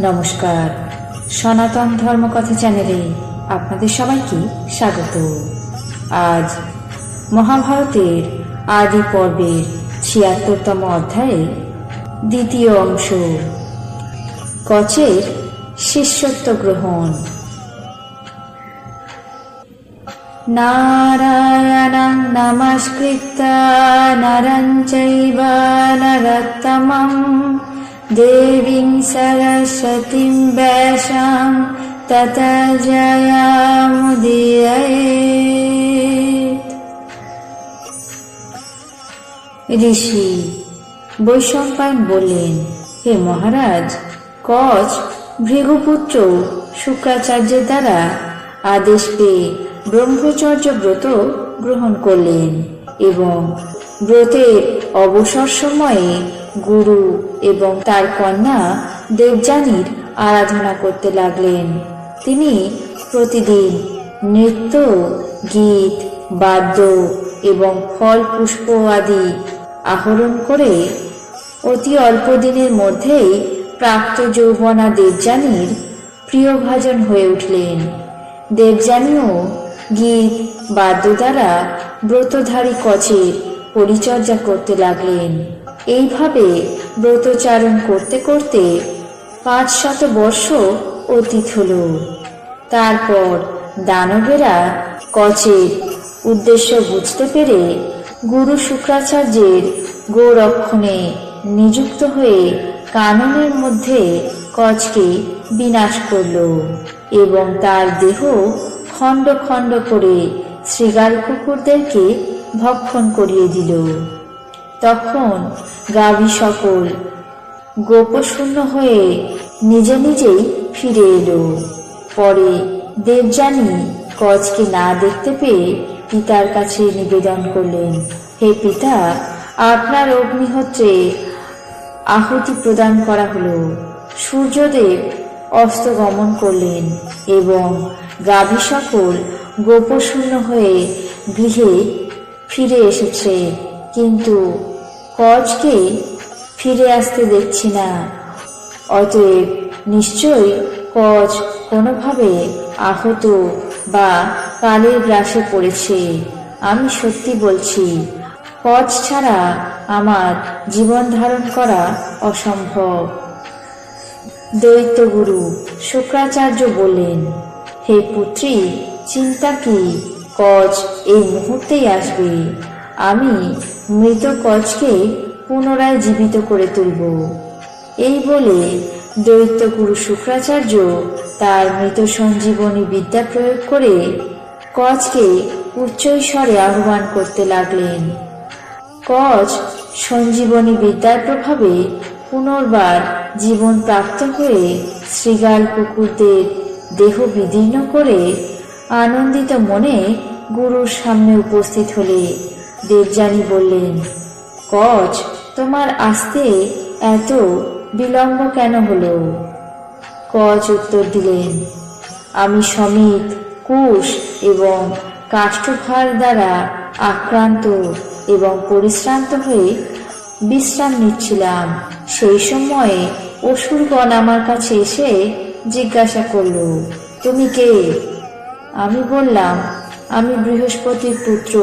নমস্কার। সনাতন ধর্মকথা চ্যানেলে আপনাদের সবাইকে স্বাগত। আজ মহাভারতের আদি পর্বের ছিয়াত্তরতম অধ্যায়ে দ্বিতীয় অংশ। কচের শিষ্যত্ব গ্রহণ। নারায়ণং নরং চৈব নরোত্তমं দেবীং সরস্বতীং ব্যাসাং তত জয়ামুদীরয়েৎ ঋষি বৈশম্পায়ন বললেন, হে মহারাজ, কচ ভৃগুপুত্র শুক্রাচার্যের দ্বারা আদেশ পেয়ে ব্রহ্মচর্য ব্রত গ্রহণ করলেন এবং ব্রতের অবসর সময়ে গুরু এবং তার কন্যা দেবযানীর আরাধনা করতে লাগলেন। তিনি প্রতিদিন নৃত্য, গীত, বাদ্য এবং ফল পুষ্প আদি আহরণ করে অতি অল্প দিনের মধ্যেই প্রাপ্ত যৌবনা দেবযানীর প্রিয়ভাজন হয়ে উঠলেন। দেবযানীও গীত, বাদ্য দ্বারা ব্রতধারী কচের পরিচর্যা করতে লাগলেন। এইভাবে ব্রতচারণ করতে করতে পাঁচ শত বর্ষ অতীত হল। তারপর দানবেরা কচের উদ্দেশ্য বুঝতে পেরে গুরু শুক্রাচার্যের গোরক্ষণে নিযুক্ত হয়ে কাননের মধ্যে কচকে বিনাশ করল এবং তার দেহ খণ্ড খণ্ড করে শৃগাল কুকুরদেরকে ভক্ষণ করিয়ে দিল। তখন গাভী সকল গোপশূন্য হয়ে নিজে নিজেই ফিরে এলো। পরে দেবযানী কচকে না দেখতে পেয়ে পিতার কাছে নিবেদন করলেন, হে পিতা, আপনার অগ্নিহোত্রে আহুতি প্রদান করা হলো। সূর্যদেব অস্ত গমন করলেন এবং গাভী সকল গোপশূন্য হয়ে গৃহে ফিরে এসেছে, কিন্তু কচকে ফিরে আসতে দেখছি না। অতএব নিশ্চয়ই কচ কোনোভাবে আহত বা কালের গ্রাসে পড়েছে। আমি সত্যি বলছি কচ ছাড়া আমার জীবন ধারণ করা অসম্ভব। দৈত্যগুরু শুক্রাচার্য বললেন, হে পুত্রী, চিন্তা কি? কচ এই মুহূর্তেই আসবে। আমি মৃত কচকে পুনরায় জীবিত করে তুলব। এই বলে দৈত্যগুরু শুক্রাচার্য তার মৃত সঞ্জীবনী বিদ্যা প্রয়োগ করে কচকে উচ্চৈস্বরে আহ্বান করতে লাগলেন। কচ সঞ্জীবনী বিদ্যার প্রভাবে পুনর্বার জীবন প্রাপ্ত হয়ে শৃগাল কুকুরদের দেহ বিদীর্ণ করে আনন্দিত মনে গুরুর সামনে উপস্থিত হলে দেবযানী বললেন, কচ, তোমার আসতে এত বিলম্ব কেন হলো? কচ উত্তর দিলেন, আমি সমিত কুশ এবং কাষ্ঠভার দ্বারা আক্রান্ত এবং পরিশ্রান্ত হয়ে বিশ্রাম নিচ্ছিলাম। সেই সময়ে অসুরগণ আমার কাছে এসে জিজ্ঞাসা করল, তুমি কে? আমি বললাম, আমি বৃহস্পতির পুত্র,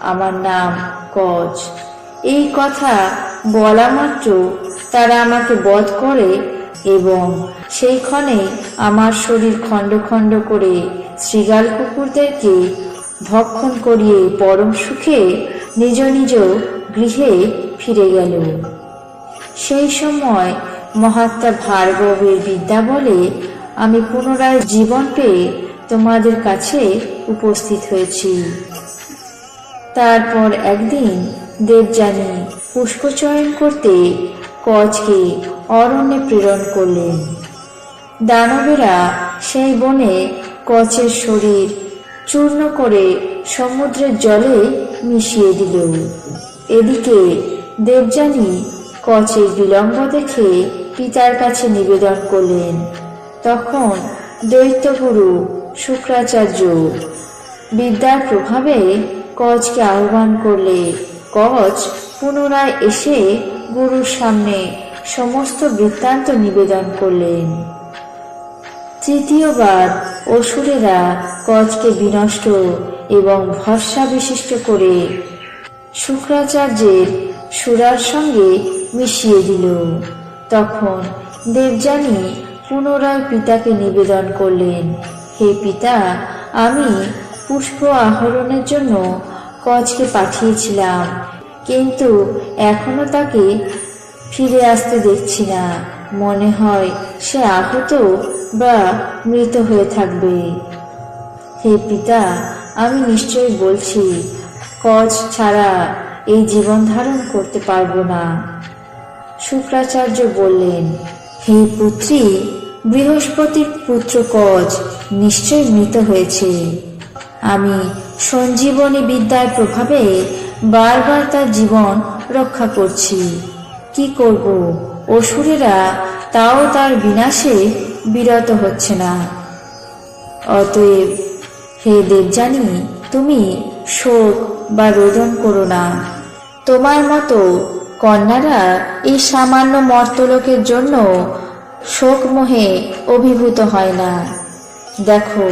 আমার নাম কজ এই কথা বলা মাত্র তারা আমাকে বধ করে এবং সেই ক্ষণে আমার শরীর খণ্ড খণ্ড করে শৃগাল কুকুরদেরকে ভক্ষণ করিয়ে পরম সুখে নিজ নিজ গৃহে ফিরে গেল। সেই সময় মহাত্মা ভার্গবের বিদ্যা বলে, আমি পুনরায় জীবন পেয়ে তোমাদের কাছে উপস্থিত হয়েছি। তারপর একদিন দেবযানী পুষ্পচয়ন করতে কচকে অরণ্যে প্রেরণ করলেন। দানবেরা সেই বনে কচের শরীর চূর্ণ করে সমুদ্রের জলে মিশিয়ে দিল। এদিকে দেবযানী কচের বিলম্ব দেখে পিতার কাছে নিবেদন করলেন, তখন দৈত্যগুরু শুক্রাচার্য, বিদ্যার প্রভাবে কচকে আহ্বান করলে কচ পুনরায় এসে গুরুর সামনে সমস্ত বৃত্তান্ত নিবেদন করলেন। তৃতীয়বার অসুরেরা কচকে বিনষ্ট এবং ভরসা বিশিষ্ট করে শুক্রাচার্যের সুরার সঙ্গে মিশিয়ে দিল। তখন দেবযানী পুনরায় পিতাকে নিবেদন করলেন। হে পিতা, আমি পুষ্প আহরণের জন্য কচকে পাঠিয়েছিলাম, কিন্তু এখনও তাকে ফিরে আসতে দেখছি না। মনে হয় সে আহত বা মৃত হয়ে থাকবে। হে পিতা, আমি নিশ্চয়ই বলছি কচ ছাড়া এই জীবন ধারণ করতে পারব না। শুক্রাচার্য বললেন, হে পুত্রী বৃহস্পতির পুত্র কচ নিশ্চয় মৃত হয়েছে। আমি সঞ্জীবনী বিদ্যার প্রভাবে বারবার তার জীবন রক্ষা করছি। কি করব? অসুরেরা তাও তার বিনাশে বিরত হচ্ছে না। অতএব, হে দেবজানি তুমি শোক বা রোদন করো না। তোমার মতো কন্যারা এই সামান্য মর্তলোকের জন্য শোকমোহে অভিভূত হয় না। দেখো,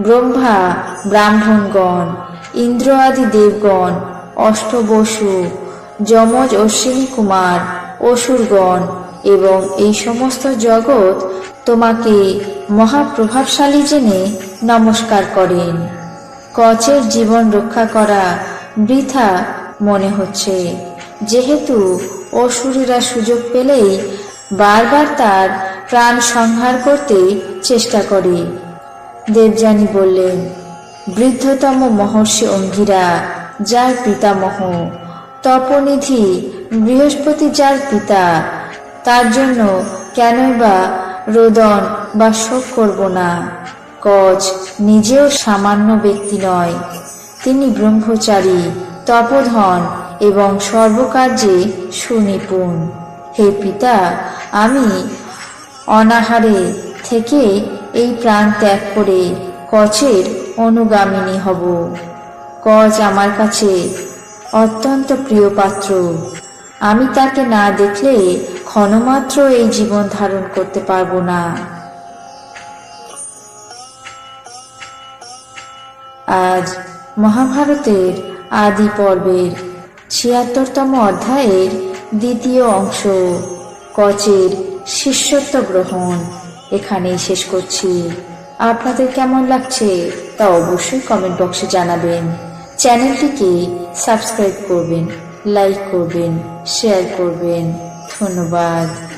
ব্রহ্মা, ব্রাহ্মণগণ ইন্দ্র আদি দেবগণ, অষ্টবসু, যমজ অশ্বিনী কুমার, অসুরগণ এবং এই সমস্ত জগৎ তোমাকে মহাপ্রভাবশালী জেনে নমস্কার করেন। কচের জীবন রক্ষা করা বৃথা মনে হচ্ছে। যেহেতু অসুরীরা সুযোগ পেলেই বারবার তার প্রাণ সংহার করতে চেষ্টা করে। দেবযানী বললেন, বৃদ্ধতম মহর্ষি অঙ্গিরা, যার পিতামহ, তপনিধি, বৃহস্পতি যার পিতা, তার জন্য কেনই বা রোদন বা শোক করব না। কচ নিজেও সামান্য ব্যক্তি নয়। তিনি ব্রহ্মচারী, তপধন এবং সর্বকার্যে সুনিপুণ। হে পিতা আমি অনাহারে থেকে এই প্রাণ ত্যাগ করে কচের অনুগামিনী হব। কচ আমার কাছে অত্যন্ত প্রিয় পাত্র। আমি তাকে না দেখলে ক্ষণমাত্র এই জীবন ধারণ করতে পারব না। আজ মহাভারতের আদি পর্বের ছিয়াত্তরতম অধ্যায়ের দ্বিতীয় অংশ কচের শিষ্যত্ব গ্রহণ। এখানেই শেষ করছি। আপনাদের কেমন লাগছে তা অবশ্যই কমেন্ট বক্সে জানাবেন। চ্যানেলটিকে সাবস্ক্রাইব করবেন লাইক করবেন শেয়ার করবেন। ধন্যবাদ।